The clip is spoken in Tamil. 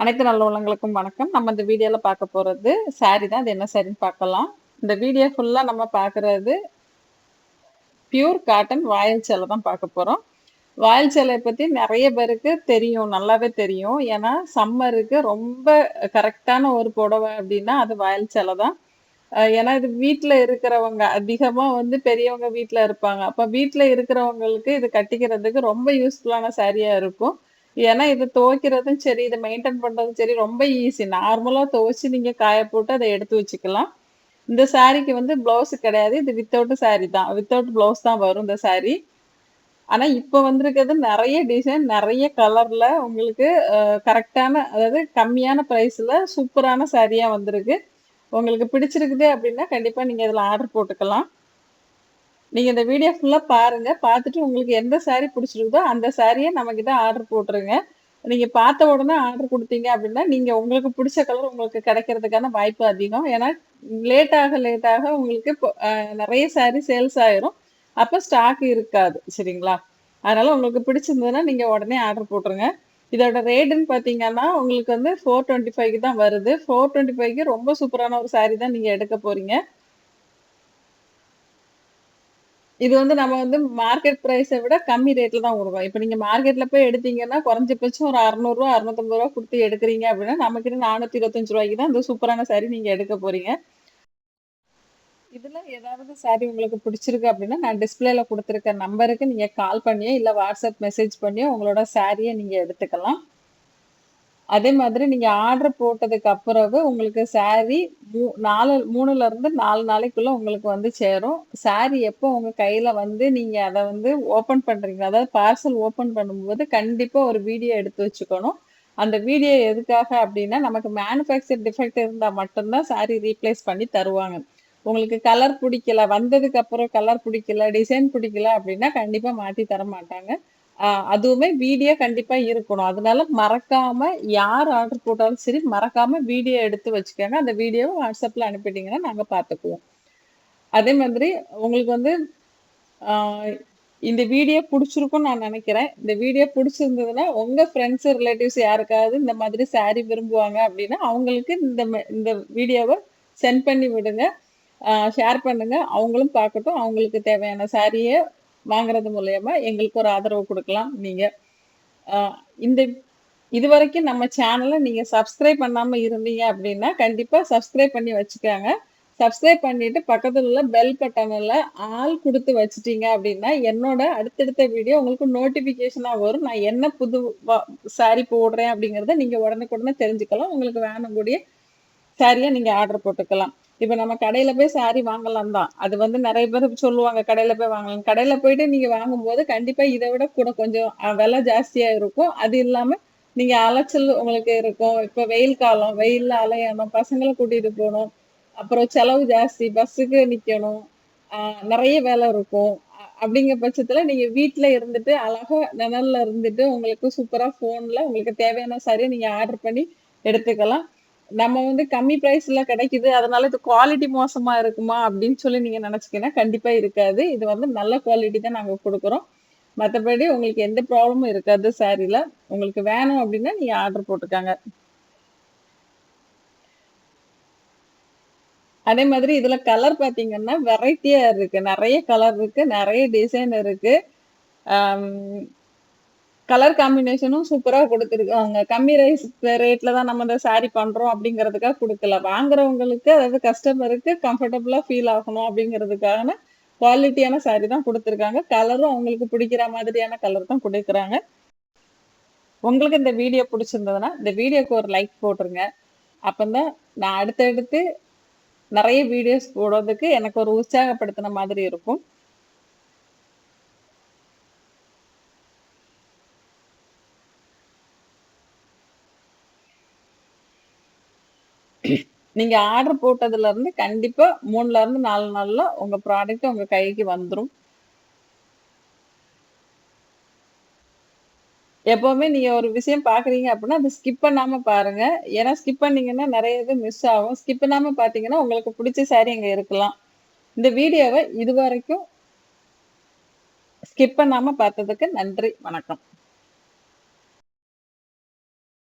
அனைத்து நல்ல உள்ளங்களுக்கும் வணக்கம். நம்ம இந்த வீடியோல பார்க்க போறது சாரி தான். அது என்ன சாரின்னு பார்க்கலாம். இந்த வீடியோ ஃபுல்லா நம்ம பார்க்கறது பியூர் காட்டன் வாயில் சேலை தான் பார்க்க போறோம். வாயில் சேலையை பத்தி நிறைய பேருக்கு தெரியும். நல்லாவே தெரியும். ஏன்னா சம்மருக்கு ரொம்ப கரெக்டான ஒரு புடவை அப்படின்னா அது வாயில் சேலை தான். ஏன்னா இது வீட்டில் இருக்கிறவங்க அதிகமாக வந்து பெரியவங்க வீட்டில் இருப்பாங்க. அப்போ வீட்டில் இருக்கிறவங்களுக்கு இது கட்டிக்கிறதுக்கு ரொம்ப யூஸ்ஃபுல்லான சாரியாக இருக்கும். ஏன்னா இது துவைக்கிறதும் சரி இதை மெயின்டைன் பண்றதும் சரி ரொம்ப ஈஸி நார்மலா துவைச்சு நீங்க காய போட்டு அதை எடுத்து வச்சுக்கலாம். இந்த சாரிக்கு வந்து பிளவுஸ் கிடையாது. இது வித்தவுட் சாரி தான். வித்தவுட் பிளவுஸ் தான் வரும் இந்த சாரி ஆனா இப்ப வந்திருக்கிறது நிறைய டிசைன் நிறைய கலர்ல உங்களுக்கு கரெக்டான அதாவது கம்மியான பிரைஸ்ல சூப்பரான சாரியா வந்திருக்கு. உங்களுக்கு பிடிச்சிருக்குது அப்படின்னா கண்டிப்பா நீங்க இதுல ஆர்டர் போட்டுக்கலாம். நீங்க இந்த வீடியோ ஃபுல்லா பாருங்க. பார்த்துட்டு உங்களுக்கு எந்த saree பிடிச்சிருக்குதோ அந்த சாரியை நம்ம கிட்ட ஆர்டர் போட்டுருங்க. நீங்க பார்த்த உடனே ஆர்டர் கொடுத்தீங்க அப்படின்னா நீங்க உங்களுக்கு பிடிச்ச கலர் உங்களுக்கு கிடைக்கிறதுக்கான வாய்ப்பு அதிகம். ஏன்னா லேட்டாக லேட்டாக உங்களுக்கு இப்போ, நிறைய saree சேல்ஸ் ஆயிரும். அப்ப ஸ்டாக் இருக்காது. சரிங்களா? அதனால உங்களுக்கு பிடிச்சிருந்ததுன்னா நீங்க உடனே ஆர்டர் போட்டுருங்க. இதோட ரேட்டுன்னு பார்த்தீங்கன்னா உங்களுக்கு வந்து ஃபோர் டுவெண்ட்டி ஃபைவ்க்கு தான் வருது. ஃபோர் டுவெண்ட்டி ஃபைவ்க்கு ரொம்ப சூப்பரான ஒரு சாரீ தான் நீங்க எடுக்க போறீங்க. இது வந்து நம்ம வந்து மார்க்கெட் ப்ரைஸை விட கம்மி ரேட்ல தான் கொடுக்கும் இப்போ நீங்க மார்க்கெட்ல போய் எடுத்தீங்கன்னா குறைஞ்சபட்சம் ஒரு அறுநூறுவா அறுநூத்தம்பது ரூபா கொடுத்து எடுக்கிறீங்க அப்படின்னா நமக்கு நானூத்தி இருபத்தஞ்சு ரூபாய்க்கு தான் இந்த சூப்பரான சாரி நீங்க எடுக்க போறீங்க. இதுல ஏதாவது சாரி உங்களுக்கு பிடிச்சிருக்கு அப்படின்னா நான் டிஸ்பிளேல கொடுத்துருக்க நம்பருக்கு நீங்க கால் பண்ணியோ இல்ல வாட்ஸ்அப் மெசேஜ் பண்ணியோ உங்களோட சாரியை நீங்க எடுத்துக்கலாம். அதே மாதிரி நீங்க ஆர்டர் போட்டதுக்கு அப்புறவு உங்களுக்கு சாரி மூ நாலு மூணுல இருந்து நாலு நாளைக்குள்ள உங்களுக்கு வந்து சேரும். சாரி எப்போ உங்க கையில வந்து நீங்க அதை வந்து ஓபன் பண்றீங்க அதாவது பார்சல் ஓபன் பண்ணும்போது கண்டிப்பா ஒரு வீடியோ எடுத்து வச்சுக்கணும். அந்த வீடியோ எதுக்காக அப்படின்னா நமக்கு மேனுஃபேக்சர் டிஃபெக்ட் இருந்தால் மட்டும்தான் சாரி ரீப்ளேஸ் பண்ணி தருவாங்க. உங்களுக்கு கலர் பிடிக்கல வந்ததுக்கு அப்புறம் கலர் பிடிக்கல டிசைன் பிடிக்கல அப்படின்னா கண்டிப்பாக மாற்றி தர மாட்டாங்க அதுவுமே வீடியோ கண்டிப்பா இருக்கணும். அதனால மறக்காம யார் ஆர்டர் போட்டாலும் சரி மறக்காம வீடியோ எடுத்து வச்சுக்கோங்க. அந்த வீடியோவை வாட்ஸ்அப்ல அனுப்பிட்டீங்கன்னா நாங்க பார்த்துக்குவோம் அதே மாதிரி உங்களுக்கு வந்து இந்த வீடியோ பிடிச்சிருக்கும்னு நான் நினைக்கிறேன். இந்த வீடியோ பிடிச்சிருந்ததுன்னா உங்க ஃப்ரெண்ட்ஸ் ரிலேட்டிவ்ஸ் யாருக்காவது இந்த மாதிரி saree விரும்புவாங்க அப்படின்னா அவங்களுக்கு இந்த இந்த வீடியோவை சென்ட் பண்ணி விடுங்க. ஷேர் பண்ணுங்க. அவங்களும் பார்க்கட்டும் அவங்களுக்கு தேவையான சாரியை வாங்குறது மூலயமா எங்களுக்கு ஒரு ஆதரவு கொடுக்கலாம். நீங்க இந்த இது வரைக்கும் நம்ம சேனலை நீங்க சப்ஸ்கிரைப் பண்ணாம இருந்தீங்க அப்படின்னா கண்டிப்பா சப்ஸ்கிரைப் பண்ணி வச்சுக்கோங்க. சப்ஸ்கிரைப் பண்ணிட்டு பக்கத்துல உள்ள பெல் பட்டனில் ஆள் கொடுத்து வச்சுட்டீங்க அப்படின்னா என்னோட அடுத்தடுத்த வீடியோ உங்களுக்கு நோட்டிஃபிகேஷனாக வரும். நான் என்ன புது சாரி போடுறேன் அப்படிங்கிறத நீங்கள் உடனுக்குடனே தெரிஞ்சுக்கலாம். உங்களுக்கு வேணுக்கூடிய சாரியாக நீங்கள் ஆர்டர் போட்டுக்கலாம். இப்ப நம்ம கடையில போய் சாரி வாங்கலாம் தான். அது வந்து நிறைய பேர் சொல்லுவாங்க கடையில போய் வாங்கலாம். கடையில போயிட்டு நீங்க வாங்கும்போது கண்டிப்பா இதை விட கூட கொஞ்சம் விலை ஜாஸ்தியா இருக்கும். அது இல்லாம நீங்க அலைச்சல் உங்களுக்கு இருக்கும். இப்ப வெயில் காலம் வெயில்ல அலையணும் பசங்களை கூட்டிட்டு போகணும். அப்புறம் செலவு ஜாஸ்தி பஸ்ஸுக்கு நிக்கணும். நிறைய வேலை இருக்கும். அ- அப்படிங்கிற பட்சத்துல நீங்க வீட்டுல இருந்துட்டு அழகா நிழல்ல இருந்துட்டு உங்களுக்கு சூப்பரா போன்ல உங்களுக்கு தேவையான சாரியை நீங்க ஆர்டர் பண்ணி எடுத்துக்கலாம். நம்ம வந்து கம்மி பிரைஸ்ல கிடைக்குது. அதனால இது குவாலிட்டி மோசமா இருக்குமா அப்படின்னு சொல்லி நீங்க நினைச்சீங்கன்னா கண்டிப்பா இருக்காது. இது வந்து நல்ல குவாலிட்டி தான் நாங்க கொடுக்குறோம். மற்றபடி உங்களுக்கு எந்த ப்ராப்ளமும் இருக்காது சாரில உங்களுக்கு வேணும் அப்படின்னா நீங்க ஆர்டர் போட்டுக்காங்க. அதே மாதிரி இதுல கலர் பாத்தீங்கன்னா வெரைட்டியா இருக்கு. நிறைய கலர் இருக்கு. நிறைய டிசைன் இருக்கு. கலர் காம்பினேஷனும் சூப்பரா கொடுத்துருக்காங்க கம்மி ரைஸ் ரேட்ல தான் நம்ம இந்த சாரி பண்றோம் அப்படிங்கிறதுக்காக கொடுக்கல. வாங்குறவங்களுக்கு அதாவது கஸ்டமருக்கு கம்ஃபர்டபுளா ஃபீல் ஆகணும் அப்படிங்கிறதுக்கான குவாலிட்டியான சாரி தான் கொடுத்துருக்காங்க. கலரும் அவங்களுக்கு பிடிக்கிற மாதிரியான கலர் தான் கொடுக்குறாங்க. உங்களுக்கு இந்த வீடியோ பிடிச்சிருந்ததுன்னா இந்த வீடியோக்கு ஒரு லைக் போட்டுருங்க. அப்பந்தான் நான் அடுத்தடுத்து நிறைய வீடியோஸ் போடுறதுக்கு எனக்கு ஒரு உற்சாகப்படுத்தின மாதிரி இருக்கும். நீங்க ஆர்டர் போட்டதுல இருந்து கண்டிப்பா மூணுல இருந்து நாலு நாள்ல உங்க ப்ராடக்ட் உங்க கைக்கு வந்துடும் எப்பவுமே நீங்க ஒரு விஷயம் பாக்குறீங்க அப்படின்னா அதை ஸ்கிப் பண்ணாம பாருங்க. ஏன்னா ஸ்கிப் பண்ணீங்கன்னா நிறைய இது மிஸ் ஆகும். ஸ்கிப் பண்ணாம பாத்தீங்கன்னா உங்களுக்கு பிடிச்ச சாரி இங்க இருக்கலாம். இந்த வீடியோவை இது வரைக்கும் ஸ்கிப் பண்ணாம பார்த்ததுக்கு நன்றி. வணக்கம்.